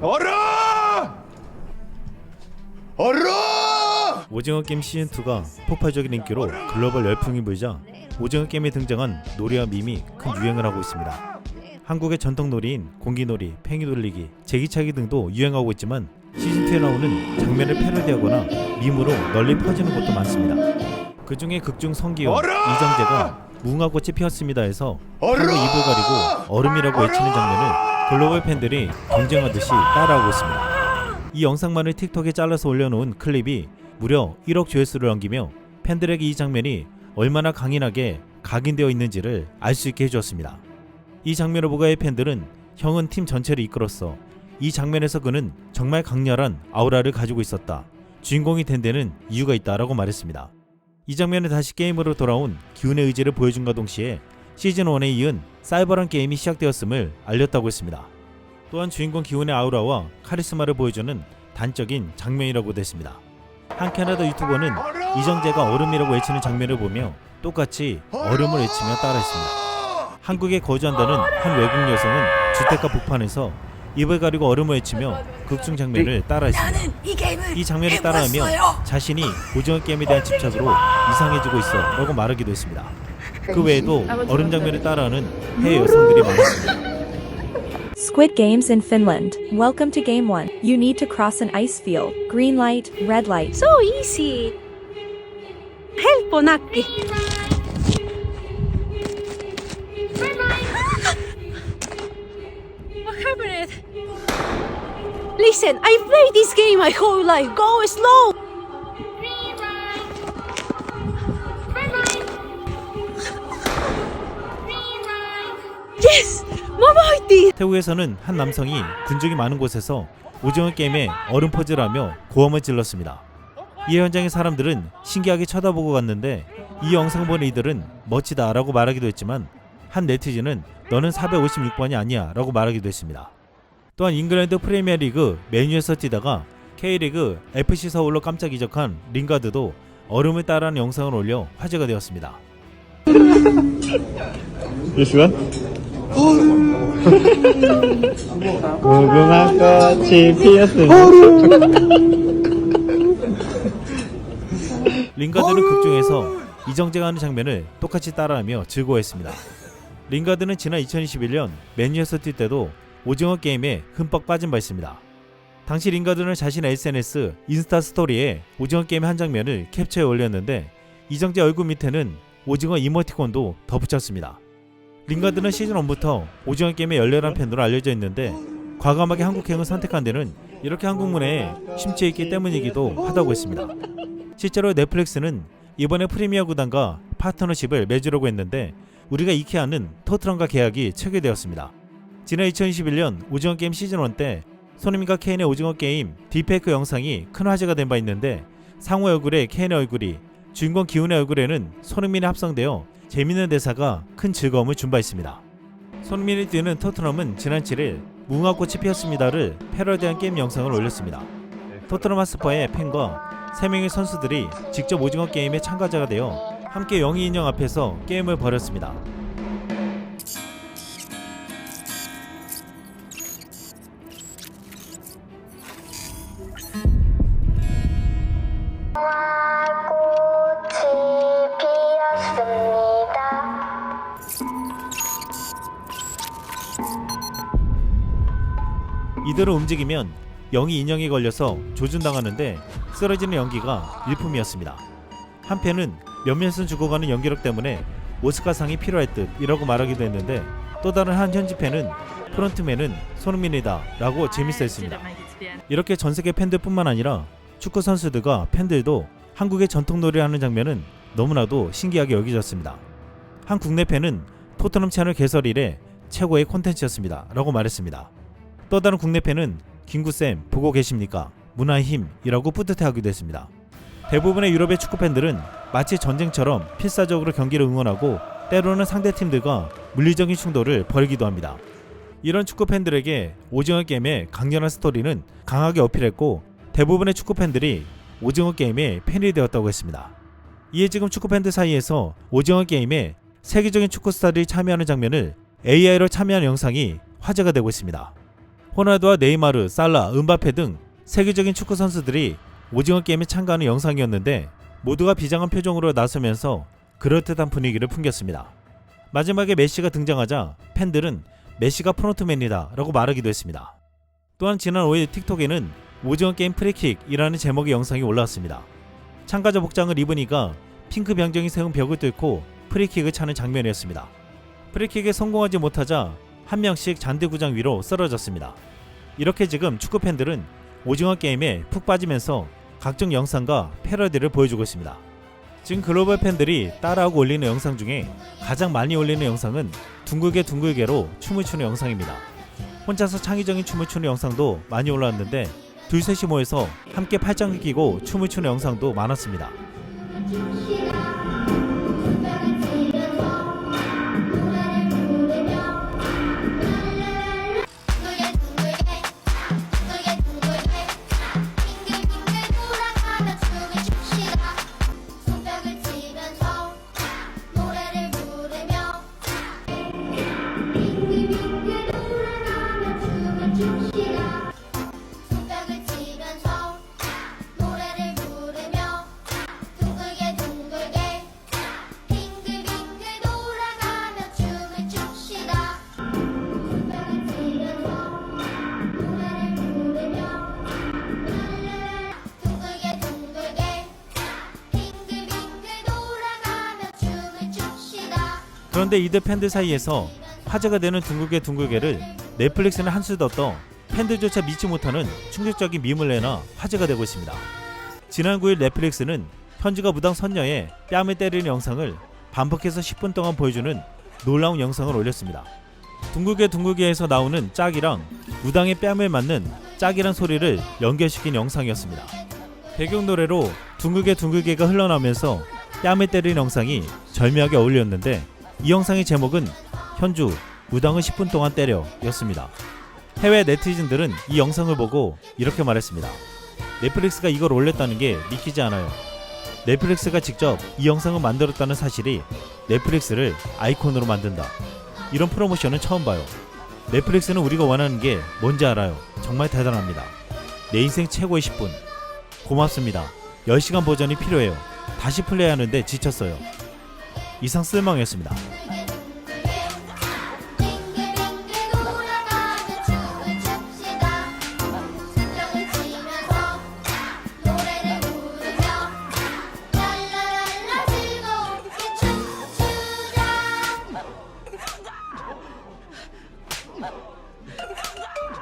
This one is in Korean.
얼어! 얼어! 오징어 게임 시즌 2가 폭발적인 인기로 글로벌 열풍이 불자 오징어 게임에 등장한 놀이와 밈이 큰 유행을 하고 있습니다. 한국의 전통 놀이인 공기놀이, 팽이 돌리기, 제기차기 등도 유행하고 있지만 시즌 2에 나오는 장면을 패러디하거나 밈으로 널리 퍼지는 것도 많습니다. 그 중에 극중 얼어! 이정재가 무궁화꽃이 피었습니다에서 얼어! 팔로 입을 가리고 얼음이라고 외치는 장면을 글로벌 팬들이 경쟁하듯이 따라하고 있습니다. 이 영상만을 틱톡에 잘라서 올려놓은 클립이 무려 1억 조회수를 넘기며 팬들에게 이 장면이 얼마나 강인하게 각인되어 있는지를 알 수 있게 해주었습니다. 이 장면을 보고 의 팬들은 형은 팀 전체를 이끌었어. 이 장면에서 그는 정말 강렬한 아우라를 가지고 있었다. 주인공이 된 데는 이유가 있다라고 말했습니다. 이 장면에 다시 게임으로 돌아온 기운의 의지를 보여준과 동시에 시즌 1에 이은 사이버런 게임이 시작되었음을 알렸다고 했습니다. 또한 주인공 기운의 아우라와 카리스마를 보여주는 단적인 장면이라고도 했습니다. 한 캐나다 유튜버는 이정재가 얼음이라고 외치는 장면을 보며 똑같이 얼음을 외치며 따라했습니다. 한국에 거주한다는 한 외국 여성은 주택가 북판에서 입을 가리고 얼음을 외치며 극중 장면을 따라했습니다. 나는 이 장면을 따라하며. 자신이 오징어 게임에 대한 집착으로 이상해지고 있어 라고 말하기도 했습니다. 그 외에도 얼음 장면을 따라하는 해외 여성들이 많았습니다. Squid Games in Finland. Welcome to Game 1. You need to cross an ice field. Green light, red light. So easy. Helppo nakki. Happened? Listen, I've played this game my whole life. Go slow. Yes! 화이팅! 태국에서는 한 남성이 군중이 많은 곳에서 오징어 게임에 얼음 퍼즐을 하며 고함을 질렀습니다. 이 현장의 사람들은 신기하게 쳐다보고 갔는데 이 영상 본 이들은 멋지다라고 말하기도 했지만 한 네티즌은 너는 456번이 아니야 라고 말하기도 했습니다. 또한 잉글랜드 프리미어리그 메뉴에서 뛰다가 K리그 FC 서울로 깜짝 이적한 링가드도 얼음을 따라하는 영상을 올려 화제가 되었습니다. 유시원? 무궁화 꽃이 피었습니다. 링가드는 극중에서 이정재가 하는 장면을 똑같이 따라하며 즐거워했습니다. 링가드는 지난 2021년 맨유에서 뛸 때도 오징어 게임에 흠뻑 빠진 바 있습니다. 당시 링가드는 자신의 SNS 인스타 스토리에 오징어 게임의 한 장면을 캡처해 올렸는데 이정재 얼굴 밑에는 오징어 이모티콘도 덧붙였습니다. 링가드는 시즌 1부터 오징어 게임의 열렬한 팬으로 알려져 있는데 과감하게 한국행을 선택한 데는 이렇게 한국문에 심취해 있기 때문이기도 하다고 했습니다. 실제로 넷플릭스는 이번에 프리미어 구단과 파트너십을 맺으려고 했는데 우리가 익히 아는 토트넘과 계약이 체결되었습니다. 지난 2021년 오징어 게임 시즌 1 때 손흥민과 케인의 오징어 게임 딥페이크 영상이 큰 화제가 된 바 있는데 상호 얼굴에 케인의 얼굴이 주인공 기훈의 얼굴에는 손흥민이 합성되어 재밌는 대사가 큰 즐거움을 준 바 있습니다. 손흥민이 뛰는 토트넘은 지난 7일 무궁화꽃이 피었습니다를 패러디한 게임 영상을 올렸습니다. 토트넘 하스퍼의 팬과 3명의 선수들이 직접 오징어 게임에 참가자가 되어 함께 영희 인형 앞에서 게임을 벌였습니다. 이대로 움직이면 영희 인형에 걸려서 조준당하는데 쓰러지는 연기가 일품이었습니다. 한편은 몇몇은 죽어가는 연기력 때문에 오스카상이 필요할 듯이라고 말하기도 했는데 또 다른 한 현지 팬은 프론트맨은 손흥민이다 라고 재밌어 했습니다. 이렇게 전 세계 팬들뿐만 아니라 축구 선수들과 팬들도 한국의 전통 놀이를 하는 장면은 너무나도 신기하게 여겨졌습니다. 한 국내 팬은 토트넘 채널 개설 이래 최고의 콘텐츠였습니다 라고 말했습니다. 또 다른 국내 팬은 김구쌤 보고 계십니까? 문화의 힘이라고 뿌듯해하기도 했습니다. 대부분의 유럽의 축구 팬들은 마치 전쟁처럼 필사적으로 경기를 응원하고 때로는 상대 팀들과 물리적인 충돌을 벌이기도 합니다. 이런 축구 팬들에게 오징어 게임의 강렬한 스토리는 강하게 어필했고 대부분의 축구 팬들이 오징어 게임의 팬이 되었다고 했습니다. 이에 지금 축구 팬들 사이에서 오징어 게임에 세계적인 축구 스타들이 참여하는 장면을 AI로 참여하는 영상이 화제가 되고 있습니다. 호날두와 네이마르, 살라, 은바페 등 세계적인 축구 선수들이 오징어 게임에 참가하는 영상이었는데 모두가 비장한 표정으로 나서면서 그럴듯한 분위기를 풍겼습니다. 마지막에 메시가 등장하자 팬들은 메시가 프론트맨이다 라고 말하기도 했습니다. 또한 지난 5일 틱톡에는 오징어 게임 프리킥이라는 제목의 영상이 올라왔습니다. 참가자 복장을 입으니까 핑크 병정이 세운 벽을 뚫고 프리킥을 차는 장면이었습니다. 프리킥에 성공하지 못하자 한 명씩 잔디구장 위로 쓰러졌습니다. 이렇게 지금 축구 팬들은 오징어 게임에 푹 빠지면서 각종 영상과 패러디를 보여주고 있습니다. 지금 글로벌 팬들이 따라하고 올리는 영상 중에 가장 많이 올리는 영상은 둥글게 둥글게로 춤을 추는 영상입니다. 혼자서 창의적인 춤을 추는 영상도 많이 올라왔는데 둘셋이 모여서 함께 팔짱을 끼고 춤을 추는 영상도 많았습니다. 그런데 이들 팬들 사이에서 화제가 되는 둥글게 둥글게를 넷플릭스는 한수 더 떠 팬들조차 믿지 못하는 충격적인 밈을 내나 화제가 되고 있습니다. 지난 9일 넷플릭스는 현주가 무당 선녀의 뺨을 때리는 영상을 반복해서 10분 동안 보여주는 놀라운 영상을 올렸습니다. 둥글게 둥글게에서 나오는 짝이랑 무당의 뺨을 맞는 짝이란 소리를 연결시킨 영상이었습니다. 배경 노래로 둥글게 둥글게가 흘러나오면서 뺨을 때리는 영상이 절묘하게 어울렸는데 이 영상의 제목은 현주 무당을 10분 동안 때려 였습니다. 해외 네티즌들은 이 영상을 보고 이렇게 말했습니다. 넷플릭스가 이걸 올렸다는 게 믿기지 않아요. 넷플릭스가 직접 이 영상을 만들었다는 사실이 넷플릭스를 아이콘으로 만든다. 이런 프로모션은 처음 봐요. 넷플릭스는 우리가 원하는 게 뭔지 알아요. 정말 대단합니다. 내 인생 최고의 10분. 고맙습니다. 10시간 버전이 필요해요. 다시 플레이하는데 지쳤어요. 이상 쓸망이었습니다.